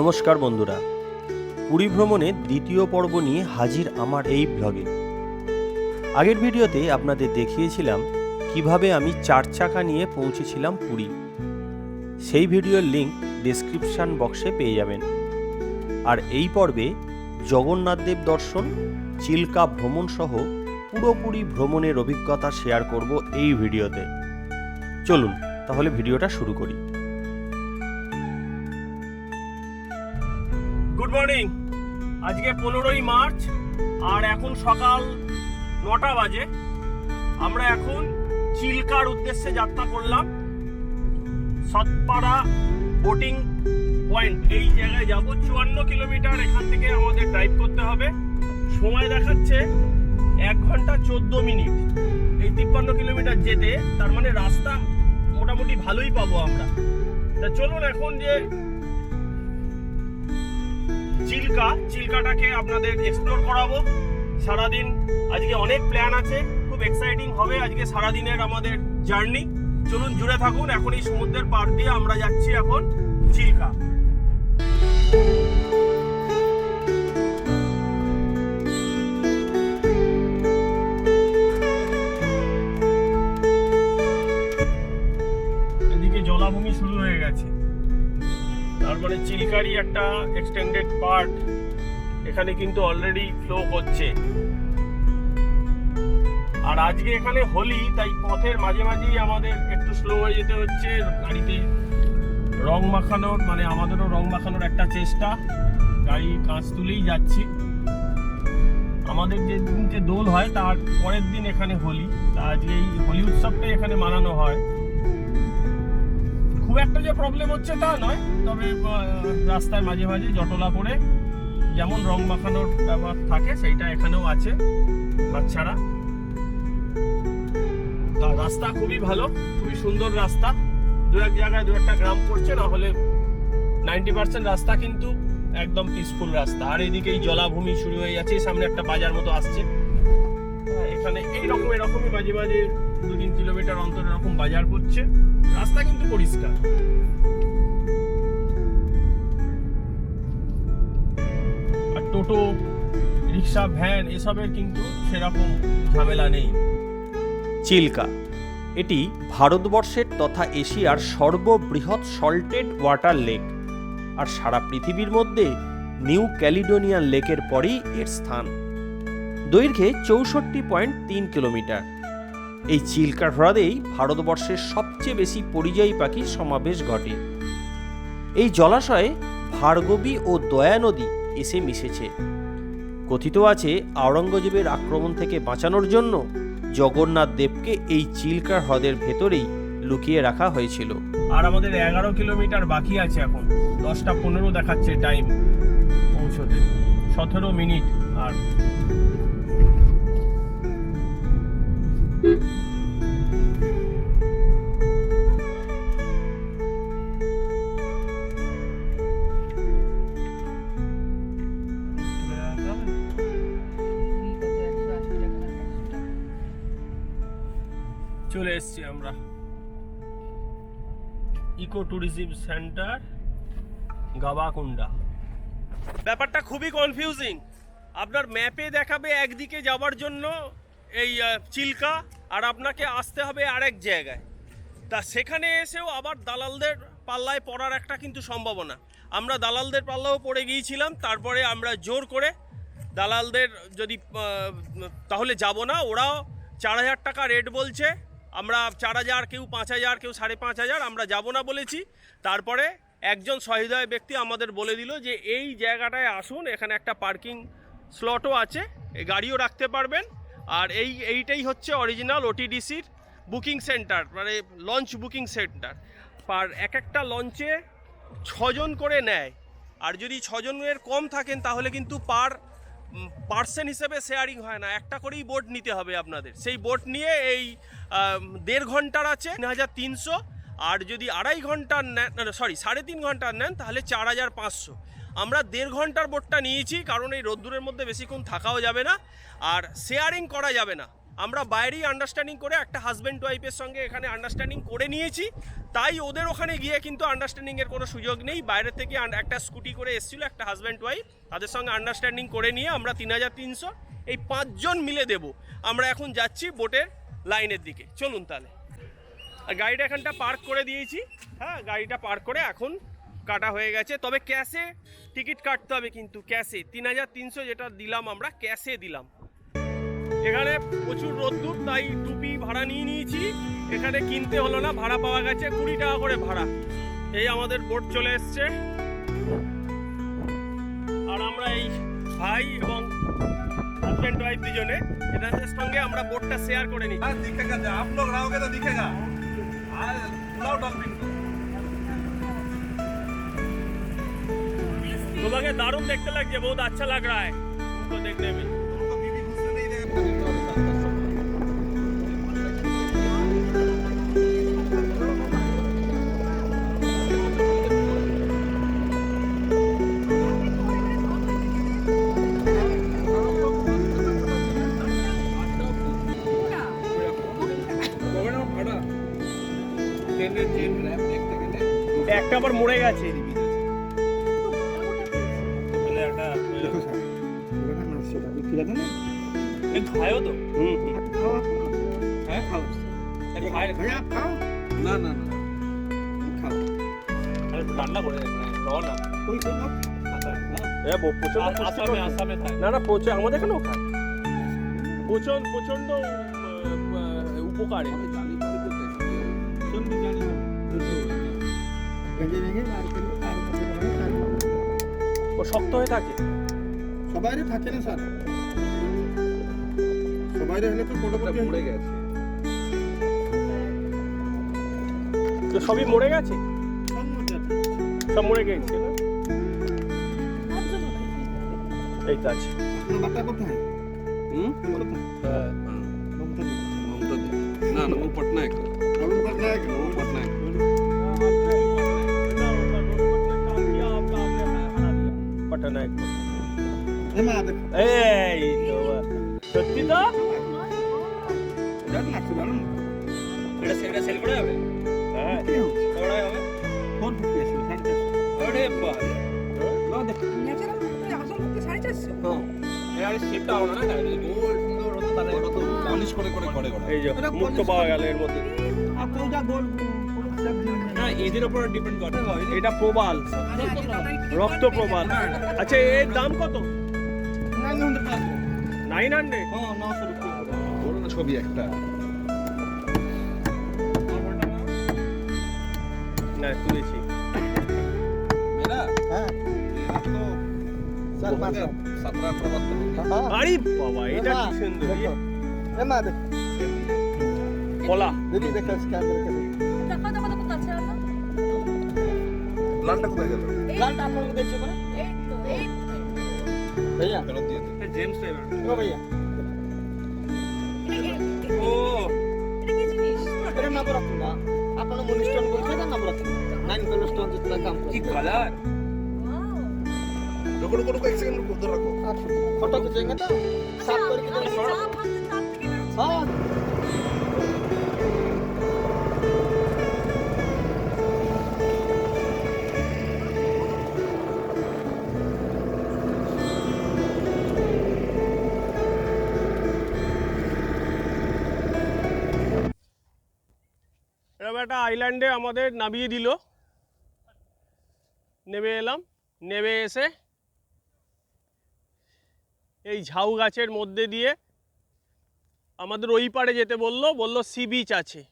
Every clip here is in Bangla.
নমস্কার বন্ধুরা। পুরী ভ্রমণের দ্বিতীয় পর্ব নিয়ে হাজির আমার এই ব্লগে আগের ভিডিওতে আপনাদের দেখিয়েছিলাম কীভাবে আমি চার চাকা নিয়ে পৌঁছেছিলাম পুরী। সেই ভিডিওর লিঙ্ক ডেসক্রিপশান বক্সে পেয়ে যাবেন। আর এই পর্বে জগন্নাথদেব দর্শন, চিল্কা ভ্রমণ সহ পুরোপুরি ভ্রমণের অভিজ্ঞতা শেয়ার করব এই ভিডিওতে। চলুন, তাহলে ভিডিওটা শুরু করি। মর্নিং আজকে পনেরোই মার্চ, আর এখন সকাল নটা বাজে। আমরা এখন চিল্কার উদ্দেশ্যে যাত্রা করলাম। সতপাড়া বোটিং পয়েন্ট এই জায়গায় যাব। চুয়ান্ন কিলোমিটার এখান থেকে আমাদের ড্রাইভ করতে হবে। সময় দেখাচ্ছে এক ঘণ্টা চোদ্দ মিনিট। এই তিপ্পান্ন কিলোমিটার যেতে, তার মানে রাস্তা মোটামুটি ভালোই পাবো আমরা। তা চলুন এখন যে চিল্কা, চিল্কাটাকে আপনাদের এক্সপ্লোর করাবো। সারাদিন আজকে অনেক প্ল্যান আছে, খুব এক্সাইটিং হবে আজকে সারাদিনের আমাদের জার্নি চলুন জুড়ে থাকুন, এখন এই সমুদ্রের পার দিয়ে আমরা যাচ্ছি এখন চিল্কা। এদিকে জলাভূমি শুরু হয়ে গেছে। তারপরে চিলকারি একটা এক্সটেন্ডেড পার্ট এখানে কিন্তু অলরেডি ফ্লো করছে আর আজকে এখানে হোলি, তাই পথের মাঝে মাঝেই আমাদের একটু স্লো হয়ে যেতে হচ্ছে। গাড়িতে রং মাখানোর মানে আমাদেরও রং মাখানোর একটা চেষ্টা। গাড়ি কাঁচ তুলেই যাচ্ছি। আমাদের যে দিনকে দোল হয়, তার পরের দিন এখানে হোলি। তা আজকে এই হোলি উৎসবটাই এখানে মানানো হয়। খুব একটা যে প্রবলেম হচ্ছে তা নয়, তবে রাস্তায় মাঝে মাঝে জটলা পড়ে, যেমন রং মাখানোর ব্যাপার থাকে, সেইটা এখানেও আছে, বাচ্চারা। তা রাস্তা খুবই ভালো, খুবই সুন্দর রাস্তা। দু এক জায়গায় দু একটা গ্রাম পড়ছে, না হলে নাইনটি পার্সেন্ট রাস্তা কিন্তু একদম পিসফুল রাস্তা। আর এদিকে এই জলাভূমি শুরু হয়ে যাচ্ছে, সামনে একটা বাজার মতো আসছে। এখানে এইরকম, এরকমই মাঝে মাঝে দু তিন কিলোমিটার অন্তর এরকম বাজার করছে রাস্তা কিন্তু পরিষ্কার। আর টোটো, রিক্সা, ভ্যান, এসবের কিন্তু সেরকম ঝামেলা নেই। চিল্কা। এটি ভারতবর্ষের তথা এশিয়ার সর্ববৃহৎ সল্টেড ওয়াটার লেক। আর সারা পৃথিবীর মধ্যে নিউ ক্যালিডোনিয়ান লেকের পরেই এর স্থান। দৈর্ঘ্যে চৌষট্টি পয়েন্ট তিন কিলোমিটার। এই চিল্কা হ্রদেই ভারতবর্ষের সবচেয়ে বেশি পরিযায়ী পাখির সমাবেশ ঘটে। এই জলাশয়ে ভার্গবী ও দয়া নদী এসে মিশেছে। কথিত আছে, আওরঙ্গজেবের আক্রমণ থেকে বাঁচানোর জন্য জগন্নাথ দেবকে এই চিল্কা হ্রদের ভেতরেই লুকিয়ে রাখা হয়েছিল। আর আমাদের এগারো কিলোমিটার বাকি আছে এখন। দশটা পনেরো দেখাচ্ছে টাইম পৌঁছতে। সতেরো মিনিট আর চলে এসছি আমরা। Eco tourism centre, Gabakunda. ব্যাপারটা খুবই কনফিউজিং আপনার ম্যাপে দেখাবে একদিকে যাওয়ার জন্য এই চিল্কা আর আপনাকে আসতে হবে আরেক জায়গায়। তা সেখানে এসেও আবার দালালদের পাল্লায় পড়ার একটা কিন্তু সম্ভাবনা। আমরা দালালদের পাল্লাও পড়ে গিয়েছিলাম, তারপরে আমরা জোর করে দালালদের যদি তাহলে যাব না, ওরাও চার হাজার টাকা রেট বলছে, আমরা চার হাজার, কেউ পাঁচ হাজার, কেউ সাড়ে পাঁচ হাজার, আমরা যাব না বলেছি। তারপরে একজন সহৃদয় ব্যক্তি আমাদের বলে দিল যে, এই জায়গাটায় আসুন, এখানে একটা পার্কিং স্লটও আছে গাড়িও রাখতে পারবেন। আর এই, এইটাই হচ্ছে অরিজিনাল ওটিডিসির বুকিং সেন্টার মানে লঞ্চ বুকিং সেন্টার পার এক একটা লঞ্চে ছজন করে নেয়। আর যদি ছজনের কম থাকেন, তাহলে কিন্তু পার পার্সেন হিসেবে শেয়ারিং হয় না। একটা করেই বোট নিতে হবে আপনাদের। সেই বোট নিয়ে এই দেড় ঘণ্টার আছে, তিন হাজার তিনশো। আর যদি আড়াই ঘণ্টার নেন সরি সাড়ে তিন ঘণ্টার নেন, তাহলে চার হাজার পাঁচশো। আমরা দেড় ঘণ্টার বোটটা নিয়েছি, কারণ এই রোদ্দুরের মধ্যে বেশিক্ষণ থাকাও যাবে না, আর শেয়ারিং করা যাবে না। আমরা বাইরেই আন্ডারস্ট্যান্ডিং করে একটা হাজব্যান্ড ওয়াইফের সঙ্গে এখানে আন্ডারস্ট্যান্ডিং করে নিয়েছি, তাই ওদের ওখানে গিয়ে কিন্তু আন্ডারস্ট্যান্ডিংয়ের কোনো সুযোগ নেই। বাইরে থেকে একটা স্কুটি করে এসেছিল একটা হাজব্যান্ড ওয়াইফ তাদের সঙ্গে আন্ডারস্ট্যান্ডিং করে নিয়ে আমরা তিন হাজার তিনশো, এই পাঁচজন মিলে দেব। আমরা এখন যাচ্ছি বোটের লাইনের দিকে। চলুন তাহলে। গাড়িটা এখানটা পার্ক করে দিয়েছি। হ্যাঁ গাড়িটা পার্ক করে এখন কাটা হয়ে গেছে। তবে ক্যাশে টিকিট কাটতে হবে কিন্তু, ক্যাশে। তিন হাজার তিনশো যেটা দিলাম আমরা, ক্যাশে দিলাম। এখানে প্রচুর রোদ্দুর, তাই টুপি ভাড়া নিয়ে নিয়েছি। এখানে কিনতে হলো না, ভাড়া পাওয়া গেছে, কুড়ি টাকা করে ভাড়া। এই আমাদের বোট চলে এসছে। আর আমরা এই ভাই এবং হাজব্যান্ড ওয়াইফ দুজনে, এনাদের সঙ্গে আমরা বোটটা শেয়ার করে নিই তো আর পুরাও ডাস্টবিন तो लगे दारू देखते लग गया बहुत अच्छा लग रहा है। उनको देखने में। প্রচণ্ড আসামে আসামে থাকে। না না প্রচুর আমাদের এখানেও খায় প্রচণ্ড প্রচণ্ড উপকারে। ও শক্ত হয়ে থাকে? সবাই থাকে না স্যার। সবাই হলে তো কোটোপতি পড়ে গেছে। তো সবই মরে গেছে। সব মরে গেছে। এই কাজ বাটা কোথায় হুম হ্যাঁ মমতাজ না না ও পটনায়ক অরুণ পটনায়ক ও পটনায়ক পটনায়ক এই তো সত্যি তো এটা সেটা সেল করে হবে হ্যাঁ কড়াই হবে ফোন করতে আসলে সাইড করে ওরে বাবা লো দেখ ন্যাচারাল সাড়ে চারশো? আরে সেটটা হবে না? গোল সুন্দর হতো তাহলে ওটা পলিশ করে করে করে ওরা এই যে মুক্ত পাওয়া গেল এর মধ্যে। আর কোনটা গোল পুরো সব দিয়ে না এদের উপর ডিপেন্ড করে। এটা প্রবাল। রক্ত প্রবাল। আচ্ছা এর দাম কত? নাইন হান্ড্রেড হ্যাঁ বড় না ছবি একটা। না তুলেছি। আরে বাবা এটা কি সুন্দর এ। মা দেখ। কলা। দিদি দেখ স্ক্যান করে দেখো দেখো। দেখো কাছে আছে লালটা কোথায় গেল? লালটা আপনার মধ্যে দেখছ না। না কি কালার रुको रुको रुको एक सेकंड रुको उधर रखो है फोटो खींचेंगे तो साफ करके আমি देंगे যা ভাবছি তার থেকে বেশি। हाँ এরকম একটা আইল্যান্ডে আমাদের নামিয়ে দিল নেমে এলাম নেমে এসে এই ঝাউ গাছের মধ্যে দিয়ে আমাদের ওই পারে যেতে বলল বলল সি বিচ আছে।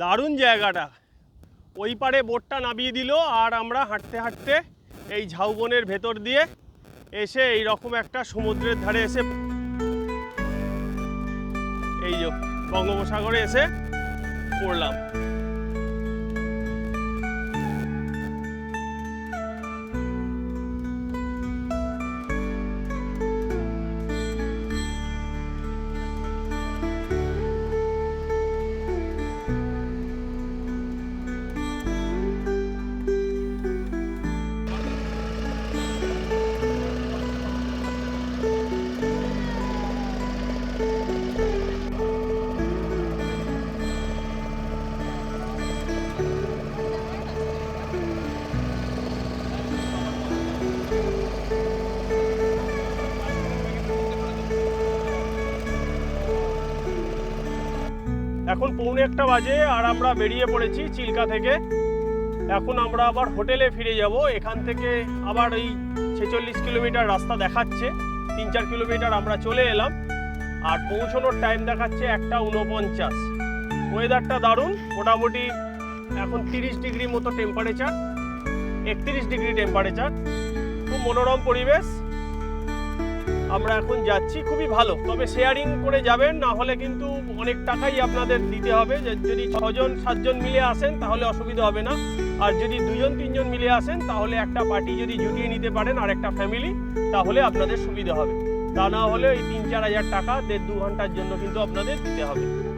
দারুণ জায়গাটা। ওই পারে বোটটা নামিয়ে দিল আর আমরা হাঁটতে হাঁটতে এই ঝাউবনের ভেতর দিয়ে এসে এই রকম একটা সমুদ্রের ধারে এসে এই যে বঙ্গোপসাগরে এসে পড়লাম। এখন পৌনে একটা বাজে আর আমরা বেরিয়ে পড়েছি চিল্কা থেকে। এখন আমরা আবার হোটেলে ফিরে যাব। এখান থেকে আবার এই ছেচল্লিশ কিলোমিটার রাস্তা দেখাচ্ছে। তিন চার কিলোমিটার আমরা চলে এলাম। আর পৌঁছানোর টাইম দেখাচ্ছে একটা উনপঞ্চাশ। ওয়েদারটা দারুণ। মোটামুটি এখন তিরিশ ডিগ্রি মতো টেম্পারেচার একত্রিশ ডিগ্রি টেম্পারেচার খুব মনোরম পরিবেশ। আমরা এখন যাচ্ছি। খুবই ভালো। তবে শেয়ারিং করে যাবেন, না হলে কিন্তু অনেক টাকাই আপনাদের দিতে হবে। যে- যদি ছজন সাতজন মিলে আসেন তাহলে অসুবিধা হবে না। আর যদি দুজন তিনজন মিলে আসেন তাহলে একটা পার্টি যদি জুটিয়ে নিতে পারেন আর একটা ফ্যামিলি তাহলে আপনাদের সুবিধা হবে। তা না হলে এই তিন চার হাজার টাকা দেড় দু ঘণ্টার জন্য কিন্তু আপনাদের দিতে হবে।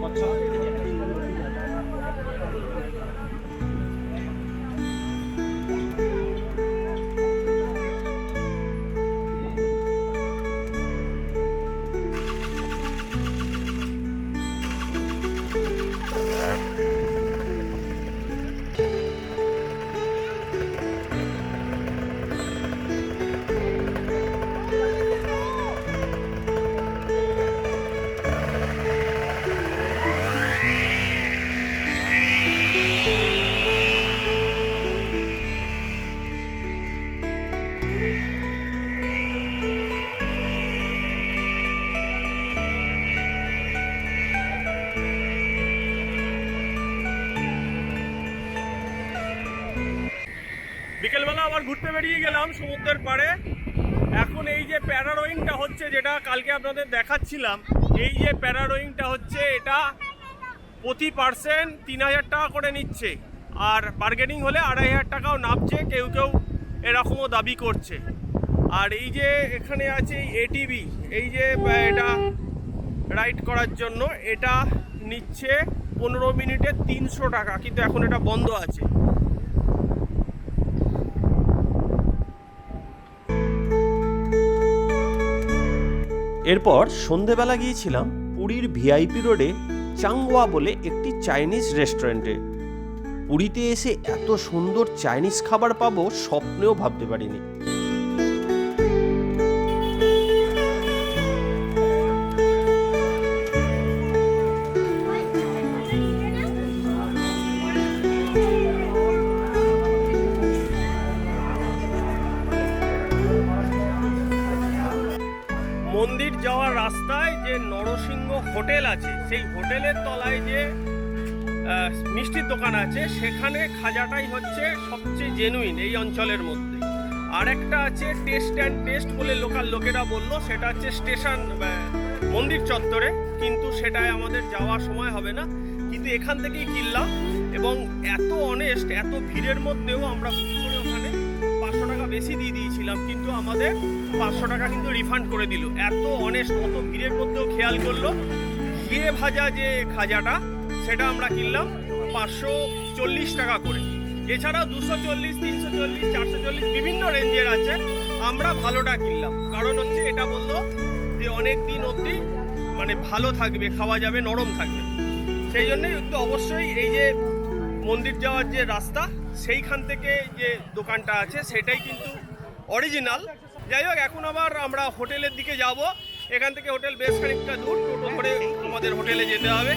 こっち আবার ঘুরতে বেরিয়ে গেলাম সমুদ্রের পাড়ে। এখন এই যে প্যারারোয়িংটা হচ্ছে যেটা কালকে আপনাদের দেখাচ্ছিলাম, এই যে প্যারারোয়িংটা হচ্ছে এটা প্রতি পার্সেন্ট তিন হাজার টাকা করে নিচ্ছে। আর বার্গেনিং হলে আড়াই হাজার টাকাও নামছে, কেউ কেউ এরকমও দাবি করছে। আর এই যে এখানে আছে এটিভি এই যে এটা রাইড করার জন্য এটা নিচ্ছে পনেরো মিনিটে তিনশো টাকা, কিন্তু এখন এটা বন্ধ আছে। এরপর সন্ধেবেলা গিয়েছিলাম পুরীর ভিআইপি রোডে চাংওয়া বলে একটি চাইনিজ রেস্টুরেন্টে। পুরীতে এসে এত সুন্দর চাইনিজ খাবার পাবো স্বপ্নেও ভাবতে পারিনি। মন্দির যাওয়ার রাস্তায় যে নরসিংহ হোটেল আছে, সেই হোটেলের তলায় যে মিষ্টির দোকান আছে, সেখানে খাজাটাই হচ্ছে সবচেয়ে জেনুইন এই অঞ্চলের মধ্যে। আর একটা আছে টেস্ট অ্যান্ড টেস্ট বলে লোকাল লোকেরা বলল, সেটা হচ্ছে স্টেশন মন্দির চত্বরে, কিন্তু সেটাই আমাদের যাওয়ার সময় হবে না। কিন্তু এখান থেকেই কিনলাম এবং এত অনেস্ট এত ভিড়ের মধ্যেও আমরা করে ওখানে পাঁচশো টাকা বেশি দিয়ে দিয়েছিলাম, কিন্তু আমাদের পাঁচশো টাকা কিন্তু রিফান্ড করে দিল। এত অনেস্ট অত ভিড়ের মধ্যেও খেয়াল করল। ঘিয়ে ভাজা যে খাজাটা, সেটা আমরা কিনলাম পাঁচশো চল্লিশ টাকা করে। এছাড়াও দুশো চল্লিশ, তিনশো চল্লিশ, চারশো চল্লিশ বিভিন্ন রেঞ্জের আছে। আমরা ভালোটা কিনলাম। কারণ হচ্ছে এটা বলল যে অনেক দিন অবধি মানে ভালো থাকবে, খাওয়া যাবে, নরম থাকবে। সেই জন্যই একটু অবশ্যই এই যে মন্দির যাওয়ার যে রাস্তা, সেইখান থেকে যে দোকানটা আছে, সেটাই কিন্তু অরিজিনাল যাই হোক, এখন আবার আমরা হোটেলের দিকে যাব। এখান থেকে হোটেল বেশ খানিকটা দূর, টোটো করে আমাদের হোটেলে যেতে হবে।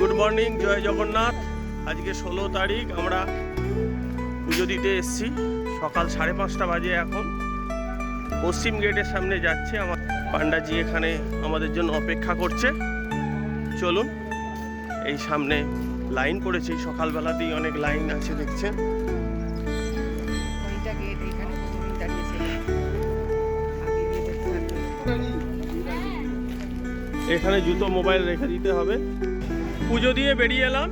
গুড মর্নিং জয় জগন্নাথ। আজকে ষোলো তারিখ, আমরা পুজো দিতে এসেছি। সকাল সাড়ে পাঁচটা বাজে এখন। পশ্চিম গেটের সামনে যাচ্ছে আমার পান্ডাজি এখানে আমাদের জন্য অপেক্ষা করছে। চলুন এই সামনে লাইন পড়েছে। সকালবেলাতেই অনেক লাইন আছে দেখছেন? এখানে জুতো মোবাইল রেখে দিতে হবে। পুজো দিয়ে বেরিয়ে এলাম।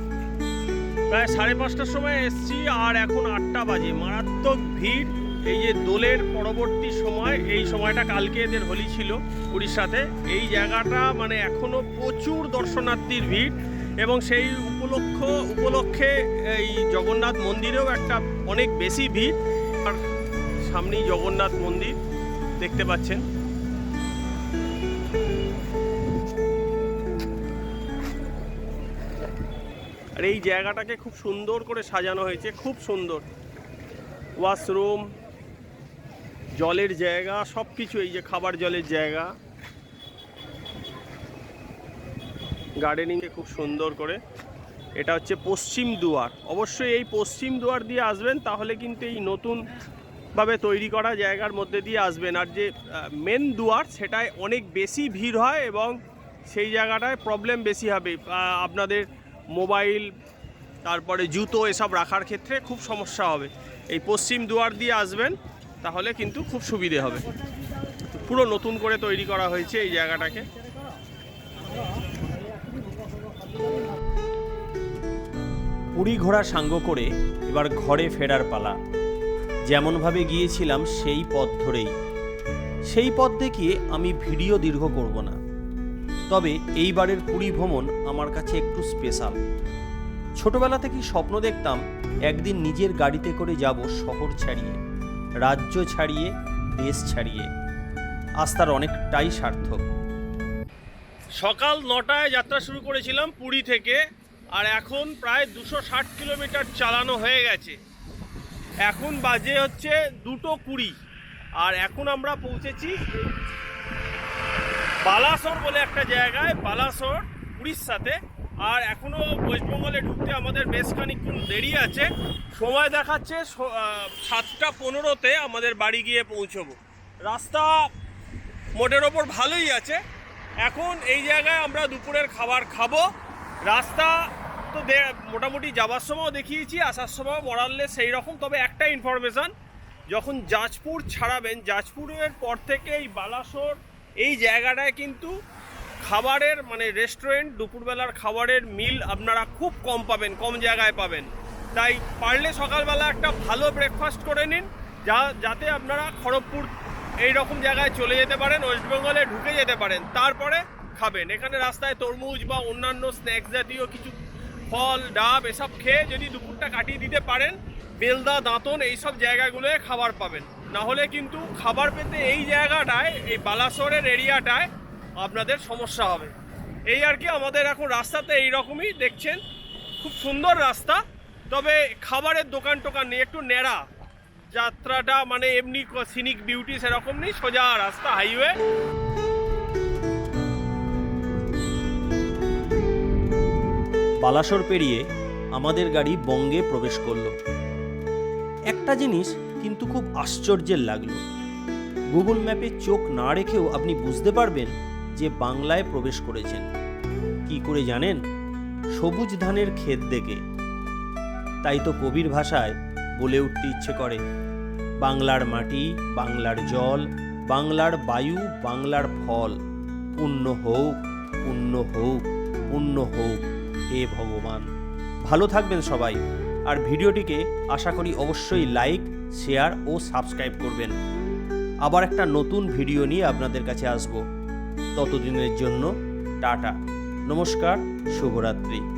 প্রায় সাড়ে পাঁচটার সময় এসছি আর এখন আটটা বাজে। মারাত্মক ভিড়। এই যে দোলের পরবর্তী সময়, এই সময়টা কালকে এদের হোলি ছিল উড়িষ্যাতে। এই জায়গাটা মানে এখনও প্রচুর দর্শনার্থীর ভিড় এবং সেই উপলক্ষ, উপলক্ষে এই জগন্নাথ মন্দিরেও একটা অনেক বেশি ভিড়। আর সামনেই জগন্নাথ মন্দির, দেখতে পাচ্ছেন। আর এই জায়গাটাকে খুব সুন্দর করে সাজানো হয়েছে, খুব সুন্দর। ওয়াশরুম জলের জায়গা সব কিছু এই যে খাবার জলের জায়গা। গার্ডেনিংয়ে খুব সুন্দর করে। এটা হচ্ছে পশ্চিম দুয়ার। অবশ্যই এই পশ্চিম দুয়ার দিয়ে আসবেন, তাহলে কিন্তু এই নতুন ভাবে তৈরি করা জায়গার মধ্যে দিয়ে আসবেন। আর যে মেন দুয়ার, সেটায় অনেক বেশি ভিড় হয় এবং সেই জায়গাটায় প্রবলেম বেশি হবে। আপনাদের মোবাইল তারপরে জুতো এসব রাখার ক্ষেত্রে খুব সমস্যা হবে। এই পশ্চিম দুয়ার দিয়ে আসবেন। তাহলে কিন্তু খুব সুবিধে হবে। পুরো নতুন করে তৈরি করা হয়েছে এই জায়গাটাকে। পুরী ঘোড়া সাঙ্গ করে এবার ঘরে ফেরার পালা। যেমনভাবে গিয়েছিলাম সেই পথ ধরেই। সেই পথ দেখিয়ে আমি ভিডিও দীর্ঘ করব না। তবে এইবারের পুরী ভ্রমণ আমার কাছে একটু স্পেশাল। ছোটবেলা থেকেই স্বপ্ন দেখতাম একদিন নিজের গাড়িতে করে যাব শহর ছাড়িয়ে। রাজ্য ছাড়িয়ে, দেশ ছাড়িয়ে। আজ তার অনেকটাই সার্থক। সকাল নটায় যাত্রা শুরু করেছিলাম পুরী থেকে, আর এখন প্রায় দুশো ষাট কিলোমিটার চালানো হয়ে গেছে। এখন বাজে হচ্ছে দুটো কুড়ি, আর এখন আমরা পৌঁছেছি বালাসোর বলে একটা জায়গায়, বালাসোর উড়িষ্যাতে। আর এখনও ওয়েস্টবেঙ্গলে ঢুকতে আমাদের বেশ খানিকক্ষণ দেরি আছে। সময় দেখাচ্ছে সাতটা পনেরোতে আমাদের বাড়ি গিয়ে পৌঁছবো। রাস্তা মোটের ওপর ভালোই আছে। এখন এই জায়গায় আমরা দুপুরের খাবার খাব। রাস্তা তো মোটামুটি যাবার সময়ও দেখিয়েছি, আসার সময় মরাললে সেই রকম তবে একটা ইনফরমেশান যখন জাজপুর ছাড়াবেন জাজপুরের পর থেকে এই বালাসোর এই জায়গাটায় কিন্তু খাবারের মানে রেস্টুরেন্ট দুপুরবেলার খাবারের মিল আপনারা খুব কম পাবেন, কম জায়গায় পাবেন। তাই পারলে সকালবেলা একটা ভালো ব্রেকফাস্ট করে নিন, যা, যাতে আপনারা খড়গপুর এই রকম জায়গায় চলে যেতে পারেন ওয়েস্ট বেঙ্গলে ঢুকে যেতে পারেন, তারপরে খাবেন। এখানে রাস্তায় তরমুজ বা অন্যান্য স্ন্যাক্স জাতীয় কিছু, ফল, ডাব এসব খেয়ে যদি দুপুরটা কাটিয়ে দিতে পারেন, বেলদা, দাঁতন এইসব জায়গাগুলোয় খাবার পাবেন। না হলে কিন্তু খাবার পেতে এই জায়গাটায়, এই বালাসোরের এরিয়াটায় আপনাদের সমস্যা হবে। এই আর কি আমাদের এখন রাস্তাতে এই রকমই দেখছেন, খুব সুন্দর রাস্তা, তবে খাবারের দোকান টোকান নেই, একটু ন্যাড়া। যাত্রাটা মানে এমনি সিনিক বিউটি সেরকম নেই, সোজা রাস্তা হাইওয়ে বালাসর পেরিয়ে আমাদের গাড়ি বঙ্গে প্রবেশ করল। একটা জিনিস কিন্তু খুব আশ্চর্যের লাগল। গুগল ম্যাপে চোখ না রেখেও আপনি বুঝতে পারবেন যে বাংলায় প্রবেশ করেছেন। কি করে জানেন? সবুজ ধানের ক্ষেত দেখে। তাই তো কবির ভাষায় বলে উঠতে ইচ্ছে করে। বাংলার মাটি, বাংলার জল, বাংলার বায়ু, বাংলার ফল। পুণ্য হোক পুণ্য হোক পুণ্য হোক, হে ভগবান। ভালো থাকবেন সবাই। আর ভিডিওটিকে আশা করি অবশ্যই লাইক, শেয়ার ও সাবস্ক্রাইব করবেন। আবার একটা নতুন ভিডিও নিয়ে আপনাদের কাছে আসব। ততদিনের জন্য টাটা। নমস্কার শুভরাত্রি।